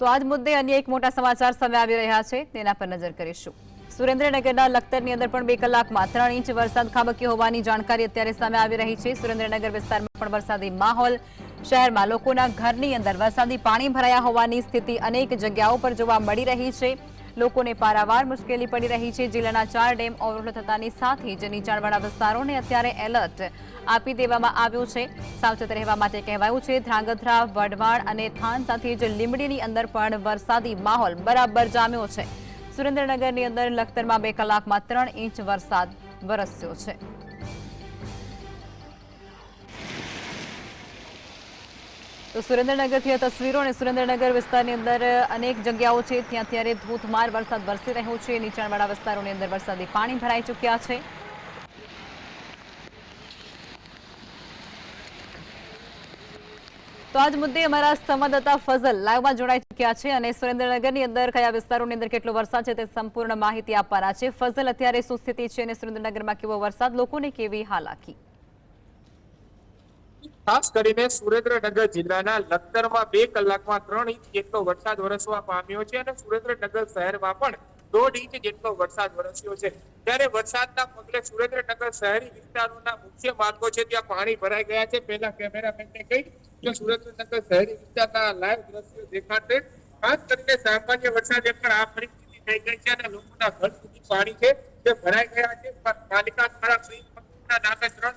તો આજ મુદ્દે અન્ય એક મોટા સમાચાર સામે આવી રહ્યા છે. તેના પર નજર કરીશું. સુરેન્દ્રનગરના લખતરની અંદર પણ બે કલાકમાં ત્રણ ઇંચ વરસાદ ખાબક્યો હોવાની જાણકારી અત્યારે સામે આવી રહી છે. સુરેન્દ્રનગર વિસ્તારમાં પણ વરસાદી માહોલ, શહેરમાં લોકોના ઘરની અંદર વરસાદી પાણી ભરાયા હોવાની સ્થિતિ અનેક જગ્યાઓ પર જોવા મળી રહી છે. લોકોને પારાવાર મુશ્કેલી પડી રહી છે. જિલ્લાના ચાર ડેમ ઓવરફ્લો થતાની સાથે જ નીચાણવાળા વિસ્તારોને અત્યારે એલર્ટ આપી દેવામાં આવ્યું છે. સાવચેત રહેવા માટે કહેવાયું છે, ધ્રાંગધ્રા, વઢવાણ અને થાન સાથે જ લીંબડીની અંદર પણ વરસાદી માહોલ બરાબર જામ્યો છે. સુરેન્દ્રનગરની અંદર લખતરમાં બે કલાકમાં ત્રણ ઇંચ વરસાદ વરસ્યો છે. તો સુરેન્દ્રનગરથી આ તસવીરો અને સુરેન્દ્રનગર વિસ્તારની અંદર અનેક જગ્યાઓ છે. ત્યાં ત્યારે ધોધમાર વરસાદ વરસી રહ્યો છે. નીચાણવાળા વિસ્તારોની અંદર વરસાદી પાણી ભરાઈ ચૂક્યા છે. તો આજ મુદ્દે અમારા સંવાદદાતા ફઝલ લાઈવમાં જોડાઈ ચૂક્યા છે અને સુરેન્દ્રનગરની અંદર કયા વિસ્તારોની અંદર કેટલો વરસાદ છે તે સંપૂર્ણ માહિતી આપવાના છે. ફઝલ, અત્યારે શું સ્થિતિ છે અને સુરેન્દ્રનગરમાં કેવો વરસાદ? લોકોને કેવી હાલાકી? ખાસ કરીને સુરેન્દ્રનગર જિલ્લાના લખતરમાં બે કલાકમાં ત્રણ ઇંચ જેટલો વરસાદ વરસવા પામ્યો છે અને સુરેન્દ્રનગર શહેરમાં પણ દોઢ ઇંચ જેટલો વરસાદ વરસ્યો છે. ત્યારે વરસાદના પગલે સુરેન્દ્રનગર શહેરી વિસ્તારોના મુખ્ય માર્ગો છે, ત્યાં પાણી ભરાઈ ગયા છે. પહેલા કેમેરામેનને કહી કે સુરેન્દ્રનગર શહેરી વિસ્તારના લાઈવ દ્રશ્યો દેખાશે, ખાસ કરીને સામાન્ય વરસાદ હેઠળ આ પરિસ્થિતિ થઈ ગઈ છે અને લોકોના ઘર સુધી પાણી છે તે ભરાઈ ગયા છે. પાલિકા દ્વારા નામે ત્રણ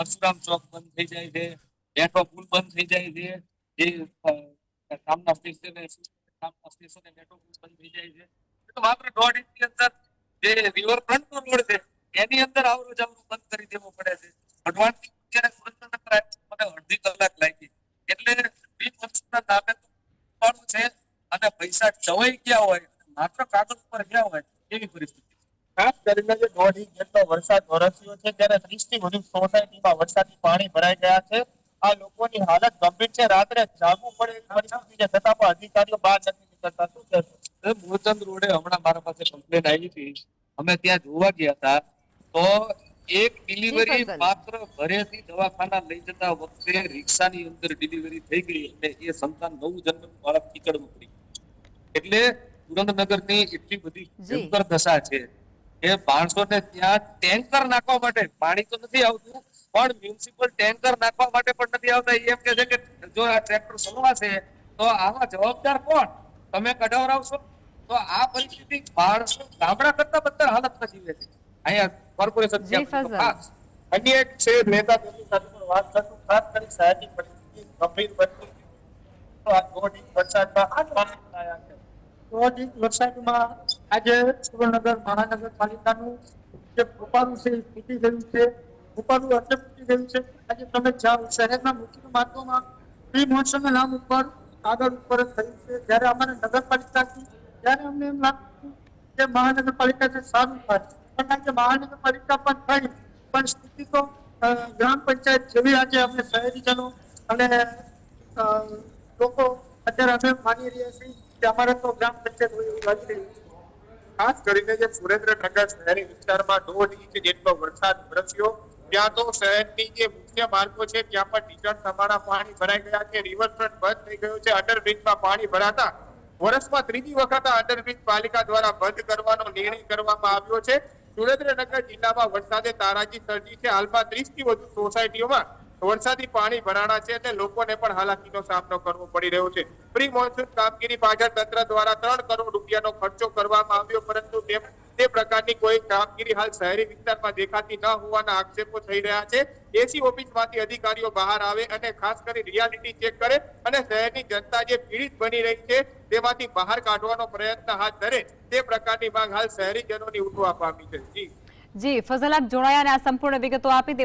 પરશુરામ ચોક બંધ થઈ જાય છે મેટ્રો પુલ બંધ થઈ જાય છે જે અ, ગામના સ્ટેશને ગામના સ્ટેશને મેટ્રો પુલ બંધ થઈ જાય છે. એ તો માત્ર દોઢ ઇંચની અંદર જે રિવરફ્રન્ટ નો રોડ છે એની અંદર આવરું જાવરું બંધ કરી દેવું પડે છે. અડવાણથી જ્યારે સુરેન્દ્રનગર મને અડધી કલાક લાગી. એટલે વીજ વસ્તુના નામે તો છે અને પૈસા ચવાઈ ગયા હોય? માત્ર કાગળ ઉપર ગયા હોય એવી પરિસ્થિતિ. ખાસ કરીને જે દોઢ ઇંચ જેટલો વરસાદ વરસ્યો છે ત્યારે ત્રીસથી વધુ સોસાયટીમાં વરસાદી પાણી ભરાઈ ગયા છે. આ લોકોની હાલત ગંભીર છે. રાત્રે જાગવું પડે એવી પરિસ્થિતિ છે છતાં પણ અધિકારીઓ બહાર નથી નીકળતા. શું કહેશો? એ મૂળચંદ રોડે હમણાં મારા પાસે કમ્પ્લેન આવી હતી. અમે ત્યાં જોવા ગયા હતા. તો એક ડિલિવરી માત્ર ઘરેથી દવાખાના લઈ જતા વખતે રિક્ષાની અંદર ડિલિવરી થઈ ગઈ અને એ સંતાન નવું જન્મ બાળક કીચડમાં પડી. એટલે સુરેન્દ્રનગરની એટલી બધી. ભયંકર દશા છે. કે માણસોને ત્યાં ટેન્કર નાખવા માટે પાણી તો નથી આવતું પણ મ્યુનિસિપલ ટેન્કર નાખવા માટે પણ નથી આવતા. એમ કે છે કે જો આ ટ્રેક્ટર ચલાવાશે તો આમાં જવાબદાર કોણ? તમે કઢાવરાવશો તો આ પરિસ્થિતિ માણસો ગામડા કરતા બધા હાલતમાં જીવે છે. અહીંયા કોર્પોરેશન અન્ય એક છે નેતા તેમની સાથે પણ વાત કરશું. ખાસ કરી શહેરની પરિસ્થિતિ ગંભીર બનતી તો આ દોઢ ઇંચ વરસાદમાં આઠ પાણી આવ્યા છે દોઢ ઇંચ વરસાદમાં આજે સુરેન્દ્રનગર મહાનગરપાલિકાનું જે કૃપાનું છે, એ તૂટી ગયું છે. કૃપાનું એટલે ફૂટી ગયું છે. આજે તમે જાઓ શહેરના મુખ્ય માર્ગોમાં પ્રી મહોત્સવના નામ ઉપર આગળ ઉપર થયું છે. જ્યારે અમારે નગરપાલિકાથી, ત્યારે અમને એમ લાગતું કે મહાનગરપાલિકા છે સારું થાય પણ આજે મહાનગરપાલિકા પણ થઈ, પણ સ્થિતિ તો ગ્રામ પંચાયત જેવી આજે અમે શહેરીજનો અને લોકો અત્યારે અમે માની રહ્યા છીએ કે અમારે તો ગ્રામ પંચાયત હોય એવું લાગી રહ્યું છે. ખાસ કરીને જે સુરેન્દ્રનગર શહેરી વિસ્તારમાં દોઢ ઇંચ જેટલો વરસાદ વરસ્યો, ત્યાં તો શહેરની જે મુખ્ય માર્ગો છે, ત્યાં પણ ટીચર સમાણા પાણી ભરાઈ ગયા છે રિવરફ્રન્ટ બંધ થઈ ગયો છે અંડરબ્રિજમાં પાણી ભરાતા વર્ષમાં ત્રીજી વખત આ અંડરબ્રિજ પાલિકા દ્વારા બંધ કરવાનો નિર્ણય કરવામાં આવ્યો છે. સુરેન્દ્રનગર જિલ્લામાં વરસાદે તારાજી સર્જી છે. હાલમાં ત્રીસથી વધુ સોસાયટીઓમાં વરસાદી પાણી ભરાણા છે અને લોકોને પણ હાલાકીનો સામનો કરવો પડી રહ્યો છે. પ્રી મોન્સૂન કામગીરી પાછળ તંત્ર દ્વારા ત્રણ કરોડ રૂપિયાનો ખર્ચો કરવામાં આવ્યો, પરંતુ તે પ્રકારની કોઈ કામગીરી હાલ શહેરી વિસ્તારમાં દેખાતી ન હોવાના આક્ષેપો થઈ રહ્યા છે. એસી ઓફિસમાંથી અધિકારીઓ બહાર આવે અને ખાસ કરી રિયાલિટી ચેક કરે અને શહેરની જનતા જે પીડિત બની રહી છે તેમાંથી બહાર કાઢવાનો પ્રયત્ન હાથ ધરે તે પ્રકારની માંગ હાલ શહેરીજનોની ઉઠવા પામી છે. જી. જી ફઝલ જોડાયા અને આ સંપૂર્ણ વિગતો આપી